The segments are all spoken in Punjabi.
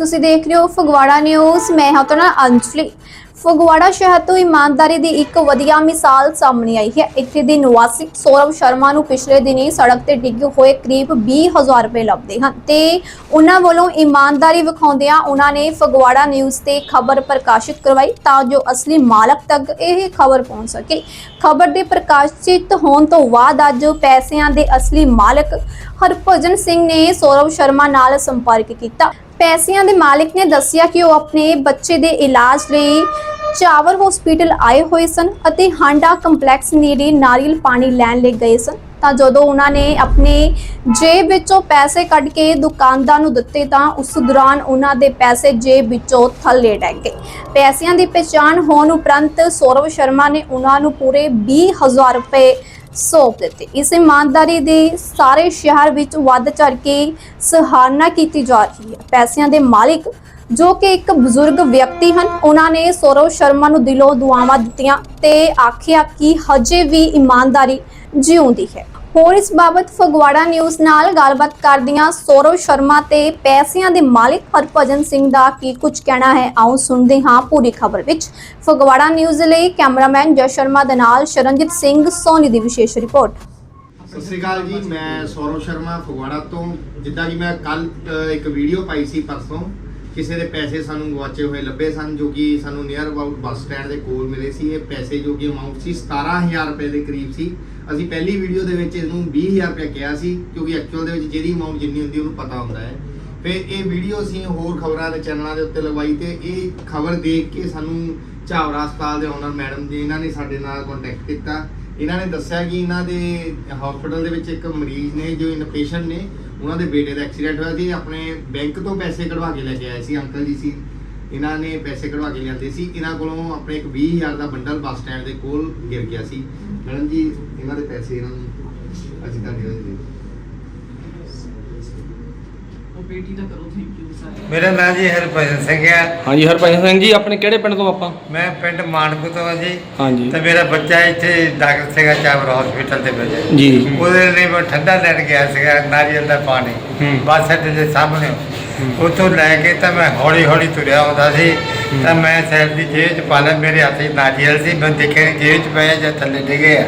ਤੁਸੀਂ ਦੇਖ ਰਹੇ ਹੋ ਫਗਵਾੜਾ ਨਿਊਜ਼ ਮੈਂ ਹਾਂ ਤੁਹਾਡਾ ਅੰਜਲੀ। ਫਗਵਾੜਾ ਸ਼ਹਿਰ ਤੋਂ ਇਮਾਨਦਾਰੀ ਦੀ ਇੱਕ ਵਧੀਆ ਮਿਸਾਲ ਸਾਹਮਣੇ ਆਈ ਹੈ। ਇੱਥੇ ਦੇ ਨਿਵਾਸੀ ਸੌਰਵ ਸ਼ਰਮਾ ਨੂੰ ਪਿਛਲੇ ਦਿਨੀ ਸੜਕ ਤੇ ਡਿੱਗੇ ਹੋਏ ਕਰੀਬ 20000 ਰੁਪਏ ਲੱਭਦੇ ਹਨ ਤੇ ਉਹਨਾਂ ਵੱਲੋਂ ਇਮਾਨਦਾਰੀ ਵਿਖਾਉਂਦਿਆਂ ਉਹਨਾਂ ਨੇ ਫਗਵਾੜਾ ਨਿਊਜ਼ ਤੇ ਖਬਰ ਪ੍ਰਕਾਸ਼ਿਤ ਕਰਵਾਈ ਤਾਂ ਜੋ ਅਸਲੀ ਮਾਲਕ ਤੱਕ ਇਹ ਖਬਰ ਪਹੁੰਚ ਸਕੇ। ਖਬਰ ਦੇ ਪ੍ਰਕਾਸ਼ਿਤ ਹੋਣ ਤੋਂ ਬਾਅਦ ਅੱਜ ਪੈਸਿਆਂ ਦੇ ਅਸਲੀ ਮਾਲਕ ਹਰਭਜਨ ਸਿੰਘ ਨੇ ਸੌਰਵ ਸ਼ਰਮਾ ਨਾਲ ਸੰਪਰਕ ਕੀਤਾ। ਪੈਸਿਆਂ ਦੇ ਮਾਲਕ ਨੇ ਦੱਸਿਆ ਕਿ ਉਹ ਆਪਣੇ ਬੱਚੇ ਦੇ ਇਲਾਜ ਲਈ ਚਾਵਰ ਹਸਪੀਟਲ ਆਏ ਹੋਏ ਸਨ ਅਤੇ ਹਾਂਡਾ ਕੰਪਲੈਕਸ ਨੇੜੇ ਨਾਰੀਅਲ ਪਾਣੀ ਲੈਣ ਲਈ ਗਏ ਸਨ। ਤਾਂ ਜਦੋਂ ਉਹਨਾਂ ਨੇ ਆਪਣੇ ਜੇਬ ਵਿੱਚੋਂ ਪੈਸੇ ਕੱਢ ਕੇ ਦੁਕਾਨਦਾਰ ਨੂੰ ਦਿੱਤੇ ਤਾਂ ਉਸ ਦੌਰਾਨ ਉਹਨਾਂ ਦੇ ਪੈਸੇ ਜੇਬ ਵਿੱਚੋਂ ਥੱਲੇ ਡਿੱਗ ਗਏ। ਪੈਸਿਆਂ ਦੀ ਪਛਾਣ ਹੋਣ ਉਪਰੰਤ ਸੌਰਵ ਸ਼ਰਮਾ ਨੇ ਉਹਨਾਂ ਨੂੰ ਪੂਰੇ 20000 ਰੁਪਏ ਸੌਂਪ ਦਿੱਤੇ। ਇਸ ਇਮਾਨਦਾਰੀ ਦੀ ਸਾਰੇ ਸ਼ਹਿਰ ਵਿੱਚ ਵੱਧ ਚੜ ਕੇ ਸਹਾਰਨਾ ਕੀਤੀ ਜਾ ਰਹੀ ਹੈ। ਪੈਸਿਆਂ ਦੇ ਮਾਲਿਕ ਜੋ ਕਿ ਇੱਕ ਬਜ਼ੁਰਗ ਵਿਅਕਤੀ ਹਨ, ਉਹਨਾਂ ਨੇ ਸੌਰਵ ਸ਼ਰਮਾ ਨੂੰ ਦਿਲੋਂ ਦੁਆਵਾਂ ਦਿੱਤੀਆਂ ਤੇ ਆਖਿਆ ਕਿ ਹਜੇ ਵੀ ਇਮਾਨਦਾਰੀ ਜਿਉਂਦੀ ਹੈ। ਹੋਰ ਇਸ ਬਾਬਤ ਫਗਵਾੜਾ ਨਿਊਜ਼ ਨਾਲ ਗੱਲਬਾਤ ਕਰਦਿਆਂ ਸੌਰਵ ਸ਼ਰਮਾ ਤੇ ਪੈਸਿਆਂ ਦੇ ਮਾਲਿਕ ਹਰਭਜਨ ਸਿੰਘ ਦਾ ਕੀ ਕੁਝ ਕਹਿਣਾ ਹੈ? ਆਓ ਸੁਣਦੇ ਹਾਂ ਪੂਰੀ ਖਬਰ ਵਿੱਚ। ਫਗਵਾੜਾ ਨਿਊਜ਼ ਲਈ ਕੈਮਰਾਮੈਨ ਜਸ ਸ਼ਰਮਾ ਦੇ ਨਾਲ ਸ਼ਰਨਜੀਤ ਸਿੰਘ ਸੋਨੀ ਦੀ ਵਿਸ਼ੇਸ਼ ਰਿਪੋਰਟ। ਸਤਿ ਸ੍ਰੀ ਅਕਾਲ ਜੀ, ਮੈਂ ਸੌਰਵ ਸ਼ਰਮਾ ਫਗਵਾੜਾ ਤੋਂ। ਜਿੱਦਾਂ ਕਿ ਮੈਂ ਕੱਲ ਇੱਕ ਵੀਡੀਓ ਪਾਈ ਸੀ ਪਰਸੋਂ। ਕਿਸੇ ਦੇ ਪੈਸੇ ਸਾਨੂੰ ਗਵਾਚੇ ਹੋਏ ਲੱਭੇ ਸਨ, ਜੋ ਕਿ ਸਾਨੂੰ ਨੀਅਰ ਅਬਾਊਟ ਬੱਸ ਸਟੈਂਡ ਦੇ ਕੋਲ ਮਿਲੇ ਸੀ। ਇਹ ਪੈਸੇ ਜੋ ਕਿ ਅਮਾਉਂਟ ਸੀ 17000 ਰੁਪਏ ਦੇ ਕਰੀਬ ਸੀ। ਅਸੀਂ ਪਹਿਲੀ ਵੀਡੀਓ ਦੇ ਵਿੱਚ ਇਹਨੂੰ 20000 ਰੁਪਏ ਕਿਹਾ ਸੀ, ਕਿਉਂਕਿ ਐਕਚੁਅਲ ਦੇ ਵਿੱਚ ਜਿਹਦੀ ਅਮਾਉਂਟ ਜਿੰਨੀ ਹੁੰਦੀ, ਉਹਨੂੰ ਪਤਾ ਹੁੰਦਾ ਹੈ। ਫਿਰ ਇਹ ਵੀਡੀਓ ਅਸੀਂ ਹੋਰ ਖਬਰਾਂ ਦੇ ਚੈਨਲਾਂ ਦੇ ਉੱਤੇ ਲਗਵਾਈ ਤੇ ਇਹ ਖਬਰ ਦੇਖ ਕੇ ਸਾਨੂੰ ਝਾਵਰਾ ਹਸਪਤਾਲ ਦੇ ਓਨਰ ਮੈਡਮ ਜੀ, ਇਹਨਾਂ ਨੇ ਸਾਡੇ ਨਾਲ ਕੰਟੈਕਟ ਕੀਤਾ। ਇਹਨਾਂ ਨੇ ਦੱਸਿਆ ਕਿ ਇਹਨਾਂ ਦੇ ਹਸਪੀਟਲ ਦੇ ਵਿੱਚ ਇੱਕ ਮਰੀਜ਼ ਨੇ, ਜੋ ਇਨ ਪੇਸ਼ੈਂਟ ਨੇ ਉਹਨਾਂ ਦੇ ਬੇਟੇ ਦਾ ਐਕਸੀਡੈਂਟ ਹੋਇਆ ਸੀ, ਆਪਣੇ ਬੈਂਕ ਤੋਂ ਪੈਸੇ ਕਢਵਾ ਕੇ ਲੈ ਕੇ ਆਏ ਸੀ ਅੰਕਲ ਜੀ ਸੀ। ਇਹਨਾਂ ਨੇ ਪੈਸੇ ਕਢਵਾ ਕੇ ਲਿਆਂਦੇ ਸੀ। ਇਹਨਾਂ ਕੋਲੋਂ ਆਪਣੇ ਇੱਕ 20000 ਦਾ ਬੰਡਲ ਬੱਸ ਸਟੈਂਡ ਦੇ ਕੋਲ ਗਿਰ ਗਿਆ ਸੀ। ਮੈਡਮ ਜੀ, ਇਹਨਾਂ ਦੇ ਪੈਸੇ ਇਹਨਾਂ ਨੂੰ ਅਸੀਂ ਤੁਹਾਡੇ ਨਾਲ ਦੇ ਬੇਟੀ ਦਾ ਕਰੋ ਥੈਂਕ ਯੂ ਸਾਰੇ ਮੇਰਾ ਨਾਮ ਜੀ ਹਰਭਜਨ ਸਿੰਘ ਹੈ। ਹਾਂਜੀ ਹਰਭਜਨ ਸਿੰਘ ਜੀ ਆਪਣੇ ਕਿਹੜੇ ਪਿੰਡ ਤੋਂ ਆਪਾਂ? ਮੈਂ ਪਿੰਡ ਮਾਨਕੂ ਤੋਂ ਹਾਂ ਜੀ। ਹਾਂਜੀ। ਤੇ ਮੇਰਾ ਬੱਚਾ ਇੱਥੇ ਦਾਖਲ ਸੀਗਾ ਚਾਵਰ ਹਸਪੀਟਲ ਦੇ ਵਿੱਚ। ਜੀ। ਉਹਦੇ ਲਈ ਮੈਂ ਠੰਡਾ ਲੈਣ ਗਿਆ ਸੀਗਾ ਨਾਰੀਅਲ ਦਾ ਪਾਣੀ। ਬੱਸ ਅੱਡੇ ਦੇ ਸਾਹਮਣੇ। ਉੱਥੋਂ ਲੈ ਕੇ ਤਾਂ ਮੈਂ ਹੌਲੀ ਹੌਲੀ ਤੁਰਿਆ ਹੁੰਦਾ ਸੀ। ਤਾਂ ਮੈਂ ਸਾਈਡ ਦੀ ਜੇਬ 'ਚ ਪਾ ਲਿਆ ਮੇਰੇ ਹੱਥ 'ਚ ਨਾਰੀਅਲ ਸੀ। ਮੈਂ ਦੇਖਿਆ ਕਿ ਜੇਬ 'ਚ ਪਿਆ ਜਾਂ ਥੱਲੇ ਡਿੱਗੇ ਆ।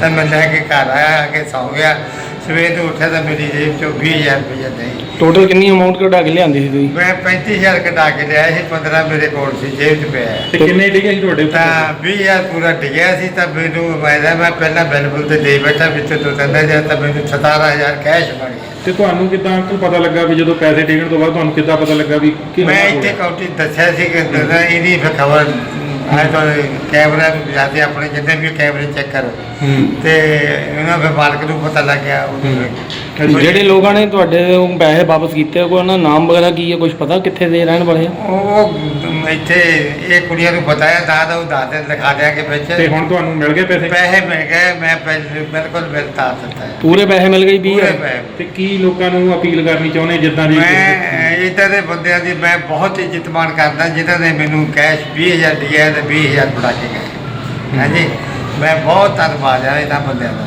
ਤਾਂ ਮੈਂ ਲੈ ਕੇ ਘਰ ਆਇਆ ਆ ਕੇ ਸੌਂ ਗਿਆ। ਸਵੇਰ ਨੂੰ ਉੱਠਿਆ ਤਾਂ ਮੇਰੀ ਜੇਬ 'ਚੋਂ 20000 ਰੁਪਏ ਨਹੀਂ ਟੋਟਲ ਕਿੰਨੀ ਅਮਾਉਂਟ ਕਢਾ ਕੇ ਲਿਆਂਦੀ ਸੀ ਤੁਸੀਂ? ਮੈਂ 35000 ਕਢਾ ਕੇ ਲਿਆ ਸੀ 15 ਮੇਰੇ ਕੋਲ ਸੀ ਜੇਬ 'ਚ ਪਿਆ। ਤੇ ਕਿੰਨੇ ਡਿੱਗੇ ਸੀ ਤੁਹਾਡੇ ਤਾਂ ਉੱਤੇ 20000 ਪੂਰਾ ਡਿੱਗਿਆ ਸੀ ਤਾਂ ਮੈਨੂੰ ਮੈਂ ਮੈਂ ਪਹਿਲਾਂ ਬਿਲਕੁਲ ਤੇ ਦੇ ਬੈਠਾ ਵਿੱਚ ਦੋ ਤਿੰਨ ਹਜ਼ਾਰ ਤਾਂ ਮੈਨੂੰ 17000 ਕੈਸ਼ ਬਣ ਗਿਆ। ਤੇ ਤੁਹਾਨੂੰ ਕਿਦਾਂ ਅੰਕਲ ਪਤਾ ਲੱਗਾ ਵੀ ਜਦੋਂ ਪੈਸੇ ਡਿੱਗਣ ਤੋਂ ਬਾਅਦ ਤੁਹਾਨੂੰ ਕਿੱਦਾਂ ਪਤਾ ਲੱਗਾ ਵੀ ਕਿ ਮੈਂ ਇੱਥੇ ਕਾਊਂਟੀ ਦੱਸਿਆ ਸੀ ਕਿ ਦਾਦਾ ਇਹਦੀ ਫਿਰ ਖਬਰ ਆਏ ਤਾਂ ਕੈਮਰਾ ਨੂੰ ਜਾਂਦੇ ਆਪਣੇ ਜਿੰਨੇ ਵੀ ਕੈਮਰੇ ਚੈੱਕ ਕਰੋ। ਤੇ ਇਹਨਾਂ ਮਾਲਕ ਨੂੰ ਪਤਾ ਲੱਗ ਗਿਆ ਜਿਹੜੇ ਲੋਕਾਂ ਨੇ ਤੁਹਾਡੇ ਪੈਸੇ ਵਾਪਸ ਕੀਤੇ ਕੋਈ ਉਹਨਾਂ ਦਾ ਨਾਮ ਵਗੈਰਾ ਕੀ ਹੈ ਕੁਝ ਪਤਾ ਕਿੱਥੇ ਦੇ ਰਹਿਣ ਵਾਲੇ ਆ? ਉਹ ਇੱਥੇ ਇਹ ਕੁੜੀਆਂ ਨੂੰ ਬਤਾਇਆ ਦਾਦਾ ਉਹ ਦਾਦੇ ਲਿਖਾ ਦਿਆ ਕਿ ਤੇ ਵਿੱਚ ਹੁਣ ਤੁਹਾਨੂੰ ਮਿਲ ਗਏ ਪੈਸੇ? ਪੈਸੇ ਮਿਲ ਗਏ ਮੈਂ ਪਹਿਲੇ ਬਿਲਕੁਲ ਮਿਲਤਾ ਦਿੱਤਾ ਹੈ। ਪੂਰੇ ਪੈਸੇ ਮਿਲ ਗਏ 20 ਪੂਰੇ ਪੈਸੇ। ਤੇ ਕੀ ਲੋਕਾਂ ਨੂੰ ਅਪੀਲ ਕਰਨੀ ਚਾਹੁੰਦੇ ਜਿੱਦਾਂ ਦੀ ਮੈਂ ਇਦਾਂ ਦੇ ਬੰਦਿਆਂ ਦੀ ਮੈਂ ਬਹੁਤ ਇੱਜ਼ਤ ਮਾਣ ਕਰਦਾ ਜਿਨ੍ਹਾਂ ਨੇ ਮੈਨੂੰ ਕੈਸ਼ 20000 ਦਿਆ ਤੇ 20000 ਫੜਾ ਕੇ ਗਏ। ਹਾਂਜੀ ਮੈਂ ਬਹੁਤ ਧੰਨਵਾਦ ਆ ਇਹਨਾਂ ਬੰਦਿਆਂ ਦਾ।